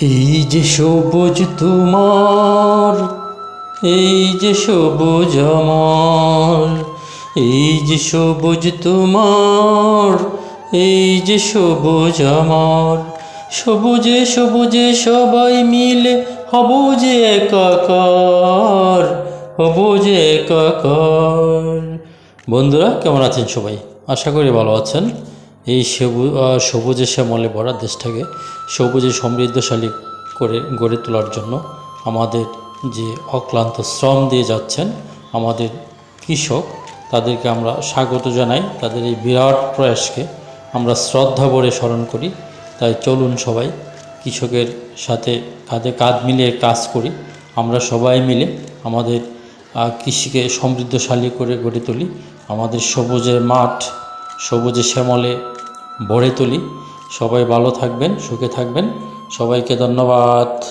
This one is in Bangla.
এই যে সবুজ তোমার, এই যে সবুজ আমার, এই যে সবুজ তোমার, এই যে সবুজ আমার। সবুজে সবুজে সবাই মিলে হব যে একাকার, হব যে একাকার। বন্ধুরা, কেমন আছেন সবাই? আশা করি ভালো আছেন। এই সবু আহ, সবুজে শ্যামলে ভরা দেশটাকে সবুজে সমৃদ্ধশালী করে গড়ে তোলার জন্য আমাদের যে অক্লান্ত শ্রম দিয়ে যাচ্ছেন আমাদের কৃষক তাদেরকে আমরা স্বাগত জানাই। তাদের এই বিরাট প্রয়াসকে আমরা শ্রদ্ধা ভরে স্মরণ করি। তাই চলুন সবাই কৃষকের সাথে কাঁধে কাঁধ মিলিয়ে কাজ করি। আমরা সবাই মিলে আমাদের কৃষিকে সমৃদ্ধশালী করে গড়ে তুলি। আমাদের সবুজের মাঠ সবুজে শ্যামলে ভরে তুলি। সবাই ভালো থাকবেন সুখে থাকবেন। সবাইকে ধন্যবাদ।